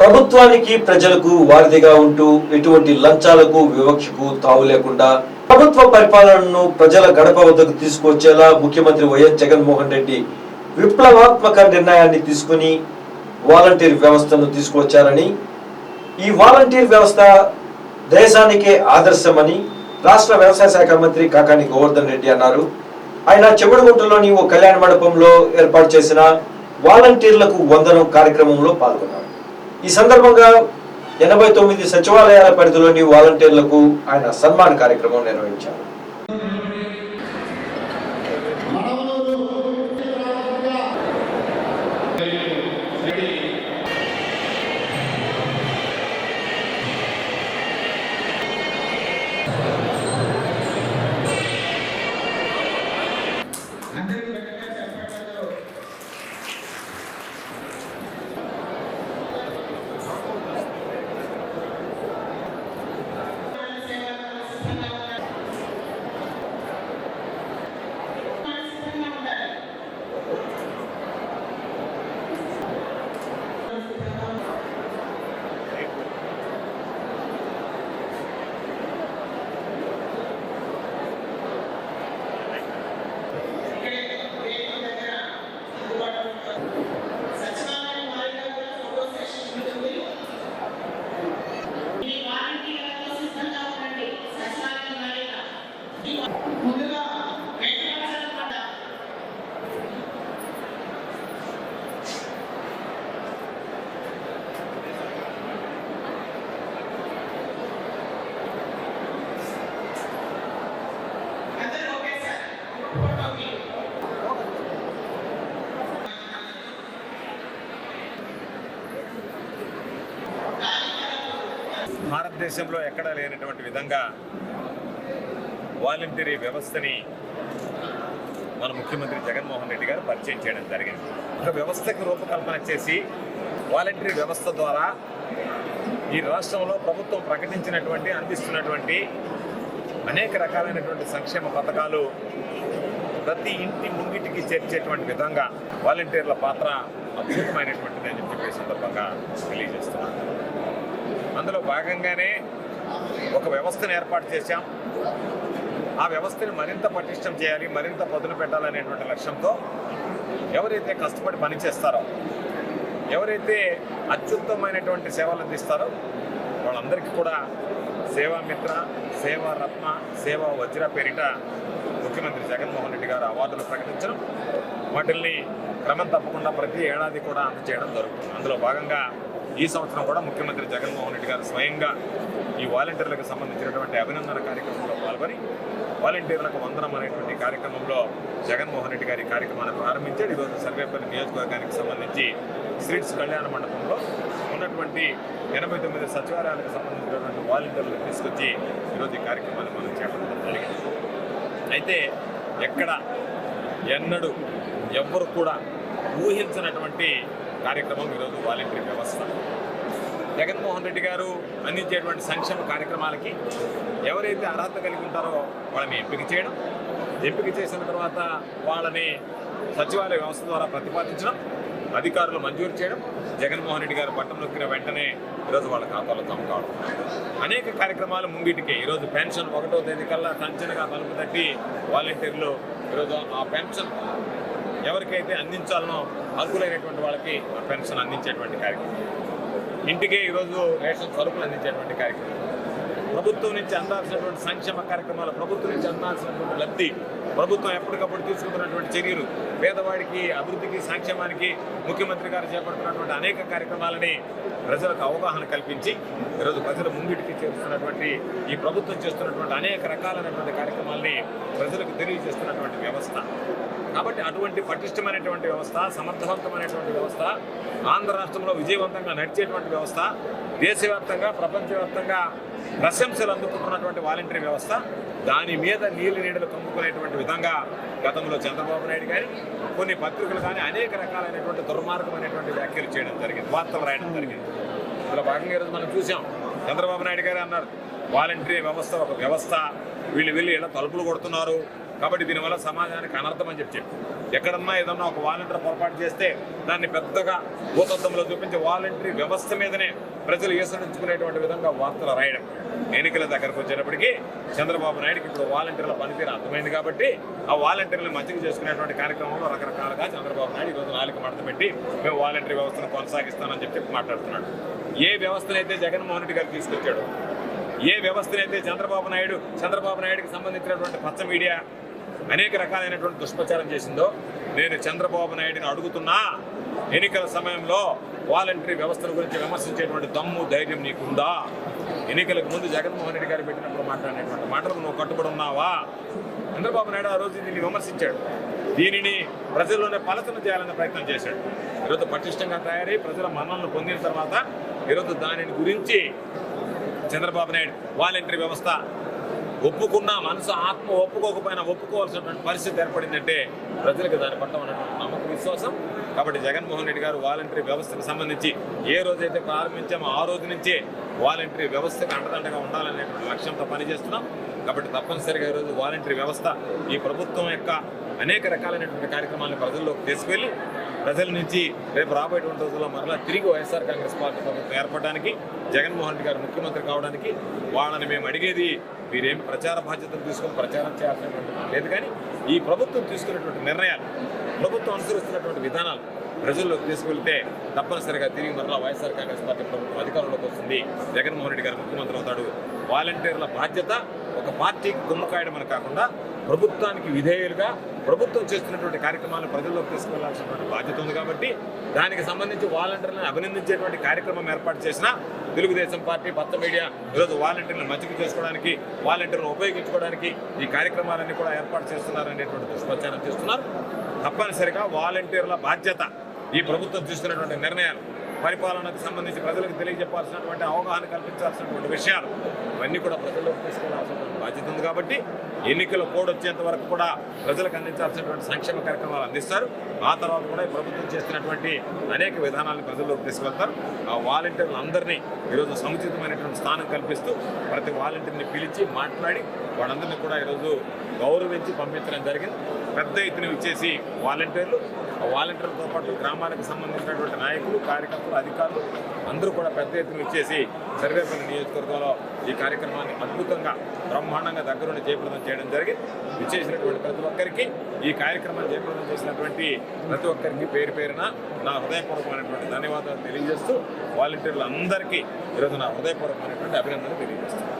ప్రభుత్వానికి ప్రజలకు వారధిగా ఉంటూ ఎటువంటి లంచాలకు వివక్షకు తావు లేకుండా ప్రభుత్వ పరిపాలనను ప్రజల గడప వద్దకు తీసుకొచ్చేలా ముఖ్యమంత్రి వైఎస్ జగన్మోహన్ రెడ్డి విప్లవాత్మక నిర్ణయాన్ని తీసుకుని వాలంటీర్ వ్యవస్థను తీసుకువచ్చారని ఈ వాలంటీర్ వ్యవస్థ దేశానికే ఆదర్శమని రాష్ట్ర వ్యవసాయ శాఖ మంత్రి కాకాని గోవర్ధన్ రెడ్డి అన్నారు. ఆయన చెబుడుగుంటలోని ఓ కళ్యాణ మండపంలో ఏర్పాటు చేసిన వాలంటీర్లకు వందనం కార్యక్రమంలో పాల్గొన్నారు. ఈ సందర్భంగా ఎనభై తొమ్మిది సచివాలయాల పరిధిలోని వాలంటీర్లకు ఆయన సన్మాన కార్యక్రమం నిర్వహించారు. భారతదేశంలో ఎక్కడా లేనటువంటి విధంగా వాలంటీరీ వ్యవస్థని మన ముఖ్యమంత్రి జగన్మోహన్ రెడ్డి గారు పరిచయం చేయడం జరిగింది. ఒక వ్యవస్థకు రూపకల్పన చేసి వాలంటరీ వ్యవస్థ ద్వారా ఈ రాష్ట్రంలో ప్రభుత్వం ప్రకటించినటువంటి అందిస్తున్నటువంటి అనేక రకాలైనటువంటి సంక్షేమ పథకాలు ప్రతి ఇంటి ముంగిటికి చేర్చేటువంటి విధంగా వాలంటీర్ల పాత్ర అద్భుతమైనటువంటిది అని చెప్పి సందర్భంగా తెలియజేస్తున్నాను. అందులో భాగంగానే ఒక వ్యవస్థను ఏర్పాటు చేశాం. ఆ వ్యవస్థని మరింత పటిష్టం చేయాలి మరింత పదును పెట్టాలనేటువంటి లక్ష్యంతో ఎవరైతే కష్టపడి పనిచేస్తారో ఎవరైతే అత్యుత్తమైనటువంటి సేవలు అందిస్తారో వాళ్ళందరికీ కూడా సేవామిత్ర సేవా రత్న సేవా వజ్ర పేరిట ముఖ్యమంత్రి జగన్మోహన్ రెడ్డి గారు అవార్డులు ప్రకటించడం వాటిల్ని క్రమం తప్పకుండా ప్రతి ఏడాది కూడా అందజేయడం జరుగుతుంది. అందులో భాగంగా ఈ సంవత్సరం కూడా ముఖ్యమంత్రి జగన్మోహన్ రెడ్డి గారు స్వయంగా ఈ వాలంటీర్లకు సంబంధించినటువంటి అభినందన కార్యక్రమంలో పాల్గొని వాలంటీర్లకు వందనం అనేటువంటి కార్యక్రమంలో జగన్మోహన్ రెడ్డి గారి కార్యక్రమాన్ని ప్రారంభించాడు ఈరోజు సర్వేపల్లి నియోజకవర్గానికి సంబంధించి స్ట్రీట్స్ కళ్యాణ మండపంలో ఉన్నటువంటి ఎనభై తొమ్మిది సచివాలయాలకు సంబంధించినటువంటి వాలంటీర్లను తీసుకొచ్చి ఈరోజు ఈ కార్యక్రమాన్ని మనం చేపట్టడం జరిగింది. అయితే ఎక్కడ ఎన్నడూ ఎవ్వరు కూడా ఊహించినటువంటి కార్యక్రమం ఈరోజు వాలంటీర్ వ్యవస్థ. జగన్మోహన్ రెడ్డి గారు అందించేటువంటి సంక్షేమ కార్యక్రమాలకి ఎవరైతే అర్హత కలిగి ఉంటారో వాళ్ళని ఎంపిక చేయడం ఎంపిక చేసిన తర్వాత వాళ్ళని సచివాలయ వ్యవస్థ ద్వారా ప్రతిపాదించడం అధికారులు మంజూరు చేయడం జగన్మోహన్ రెడ్డి గారు పట్టం నొక్కిన వెంటనే ఈరోజు వాళ్ళ ఖాతాలో జమ కావడం. అనేక కార్యక్రమాలు ముంగిటికే. ఈరోజు పెన్షన్ ఒకటో తేదీ కల్లా సంచనగా తలుపు తట్టి వాలంటీర్లు ఈరోజు ఆ పెన్షన్ ఎవరికైతే అందించాలనో అర్హులైనటువంటి వాళ్ళకి పెన్షన్ అందించేటువంటి కార్యక్రమం. ఇంటికే ఈరోజు రేషన్ సరుకులు అందించేటువంటి కార్యక్రమం. ప్రభుత్వం నుంచి అందాల్సినటువంటి సంక్షేమ కార్యక్రమాలు ప్రభుత్వం నుంచి అందాల్సినటువంటి లబ్ధి ప్రభుత్వం ఎప్పటికప్పుడు తీసుకుంటున్నటువంటి చర్యలు పేదవాడికి అభివృద్ధికి సంక్షేమానికి ముఖ్యమంత్రి గారు చేపడుతున్నటువంటి అనేక కార్యక్రమాలని ప్రజలకు అవగాహన కల్పించి ఈరోజు ప్రజల ముంగిటికి చేస్తున్నటువంటి ఈ ప్రభుత్వం చేస్తున్నటువంటి అనేక రకాలైనటువంటి కార్యక్రమాలని ప్రజలకు తెలియజేస్తున్నటువంటి వ్యవస్థ. కాబట్టి అటువంటి పటిష్టమైనటువంటి వ్యవస్థ సమర్థవంతమైనటువంటి వ్యవస్థ ఆంధ్ర రాష్ట్రంలో విజయవంతంగా నడిచేటువంటి వ్యవస్థ దేశవ్యాప్తంగా ప్రపంచవ్యాప్తంగా ప్రశంసలు అందుకుంటున్నటువంటి వాలంటరీ వ్యవస్థ దాని మీద నీళ్ళు నీడలు కమ్ముకునేటువంటి విధంగా గతంలో చంద్రబాబు నాయుడు కానీ కొన్ని పత్రికలు కానీ అనేక రకాలైనటువంటి దుర్మార్గమైనటువంటి వ్యాఖ్యలు చేయడం జరిగింది వార్తలు రాయడం జరిగింది. ఇలా భాగంగా ఈరోజు మనం చూసాం చంద్రబాబు నాయుడు గారు అన్నారు వాలంటరీ వ్యవస్థ ఒక వ్యవస్థ వీళ్ళు వెళ్ళి ఇలా తలుపులు కొడుతున్నారు కాబట్టి దీనివల్ల సమాజానికి అనర్థం అని చెప్పి ఎక్కడన్నా ఏదన్నా ఒక వాలంటీర్ పొరపాటు చేస్తే దాన్ని పెద్దగా భూతత్వంలో చూపించి వాలంటరీ వ్యవస్థ మీదనే ప్రజలు ఈసడించుకునేటువంటి విధంగా వార్తలు రాయడం. ఎన్నికల దగ్గరకు వచ్చేటప్పటికి చంద్రబాబు నాయుడుకి ఇప్పుడు వాలంటీర్ల పనితీరు అర్థమైంది కాబట్టి ఆ వాలంటీర్లు మంచిగా చేసుకునేటువంటి కార్యక్రమంలో రకరకాలుగా చంద్రబాబు నాయుడు ఈరోజు నాలుగు మడత పెట్టి మేము వాలంటరీ వ్యవస్థను కొనసాగిస్తామని చెప్పి చెప్పి మాట్లాడుతున్నాడు. ఏ వ్యవస్థనైతే జగన్మోహన్ రెడ్డి గారు తీసుకొచ్చాడు ఏ వ్యవస్థనైతే చంద్రబాబు నాయుడు చంద్రబాబు నాయుడుకి సంబంధించినటువంటి పచ్చ మీడియా అనేక రకాలైనటువంటి దుష్ప్రచారం చేసిందో నేను చంద్రబాబు నాయుడిని అడుగుతున్నా ఎన్నికల సమయంలో వాలంటరీ వ్యవస్థల గురించి విమర్శించేటువంటి దమ్ము ధైర్యం నీకుందా? ఎన్నికలకు ముందు జగన్మోహన్ రెడ్డి గారు పెట్టినప్పుడు మాట్లాడినటువంటి మాటలకు నువ్వు కట్టుబడి ఉన్నావా? చంద్రబాబు నాయుడు ఆ రోజు దీన్ని విమర్శించాడు. దీనిని ప్రజల్లోనే పలచన చేయాలనే ప్రయత్నం చేశాడు. ఈరోజు పటిష్టంగా తయారై ప్రజల మన్నలను పొందిన తర్వాత ఈరోజు దానిని గురించి చంద్రబాబు నాయుడు వాలంటరీ వ్యవస్థ ఒప్పుకున్నా మనసు ఆత్మ ఒప్పుకోకపోయినా ఒప్పుకోవాల్సినటువంటి పరిస్థితి ఏర్పడిందంటే ప్రజలకు దాని పట్ల ఉన్నటువంటి నమ్మకం విశ్వాసం. కాబట్టి జగన్మోహన్ రెడ్డి గారు వాలంటరీ వ్యవస్థకు సంబంధించి ఏ రోజైతే ప్రారంభించామో ఆ రోజు నుంచే వాలంటరీ వ్యవస్థకు అండదండగా ఉండాలనేటువంటి లక్ష్యంతో పనిచేస్తున్నాం. కాబట్టి తప్పనిసరిగా ఈరోజు వాలంటరీ వ్యవస్థ ఈ ప్రభుత్వం యొక్క అనేక రకాలైనటువంటి కార్యక్రమాలను ప్రజల్లోకి తీసుకెళ్ళి ప్రజల నుంచి రేపు రాబోయేటువంటి రోజుల్లో మరలా తిరిగి వైఎస్ఆర్ కాంగ్రెస్ పార్టీ ప్రభుత్వం ఏర్పడడానికి జగన్మోహన్ రెడ్డి గారు ముఖ్యమంత్రి కావడానికి వాళ్ళని మేము అడిగేది మీరేం ప్రచార బాధ్యతలు తీసుకొని ప్రచారం చేయాల్సినటువంటి లేదు కానీ ఈ ప్రభుత్వం తీసుకున్నటువంటి నిర్ణయాలు ప్రభుత్వం అనుసరిస్తున్నటువంటి విధానాలు ప్రజల్లోకి తీసుకువెళ్తే తప్పనిసరిగా తిరిగి మరలా వైఎస్ఆర్ కాంగ్రెస్ పార్టీ ప్రభుత్వం అధికారంలోకి వస్తుంది. జగన్మోహన్ రెడ్డి గారు ముఖ్యమంత్రి అవుతాడు. వాలంటీర్ల బాధ్యత ఒక పార్టీకి గుమ్మకాయడమని కాకుండా ప్రభుత్వానికి విధేయులుగా ప్రభుత్వం చేస్తున్నటువంటి కార్యక్రమాలను ప్రజల్లోకి తీసుకెళ్ళాల్సినటువంటి బాధ్యత ఉంది కాబట్టి దానికి సంబంధించి వాలంటీర్లను అభినందించేటువంటి కార్యక్రమం ఏర్పాటు చేసిన తెలుగుదేశం పార్టీ పత్త మీడియా ఈరోజు వాలంటీర్లను మచ్చిక చేసుకోవడానికి వాలంటీర్లను ఉపయోగించుకోవడానికి ఈ కార్యక్రమాలన్నీ కూడా ఏర్పాటు చేస్తున్నారనేటువంటి దుష్ప్రచారం చేస్తున్నారు. తప్పనిసరిగా వాలంటీర్ల బాధ్యత ఈ ప్రభుత్వం తీసుకున్నటువంటి నిర్ణయాలు పరిపాలనకు సంబంధించి ప్రజలకు తెలియజెప్పాల్సినటువంటి అవగాహన కల్పించాల్సినటువంటి విషయాలు ఇవన్నీ కూడా ప్రజల్లోకి తీసుకెళ్ళాల్సినటువంటి బాధ్యత ఉంది కాబట్టి ఎన్నికల కోడ్ వచ్చేంత వరకు కూడా ప్రజలకు అందించాల్సినటువంటి సంక్షేమ కార్యక్రమాలు అందిస్తారు. ఆ తర్వాత కూడా ఈ ప్రభుత్వం చేస్తున్నటువంటి అనేక విధానాలను ప్రజల్లోకి తీసుకెళ్తారు. ఆ వాలంటీర్లు అందరినీ ఈరోజు సముచితమైనటువంటి స్థానం కల్పిస్తూ ప్రతి వాలంటీర్ని పిలిచి మాట్లాడి వాళ్ళందరినీ కూడా ఈరోజు గౌరవించి పంపించడం జరిగింది. పెద్ద ఎత్తున ఇచ్చేసి వాలంటీర్లు వాలంటీర్లతో పాటు గ్రామాలకు సంబంధించినటువంటి నాయకులు కార్యకర్తలు అధికారులు అందరూ కూడా పెద్ద ఎత్తున ఇచ్చేసి సర్వేపల్లి నియోజకవర్గంలో ఈ కార్యక్రమాన్ని అద్భుతంగా బ్రహ్మాండంగా దగ్గరుండి జయప్రదం చేయడం జరిగింది. ఇచ్చేసినటువంటి ప్రతి ఒక్కరికి ఈ కార్యక్రమాన్ని జయప్రదం చేసినటువంటి ప్రతి ఒక్కరికి పేరు పేరున నా హృదయపూర్వకమైనటువంటి ధన్యవాదాలు తెలియజేస్తూ వాలంటీర్లు అందరికీ ఈరోజు నా హృదయపూర్వకమైనటువంటి అభినందనలు తెలియజేస్తాను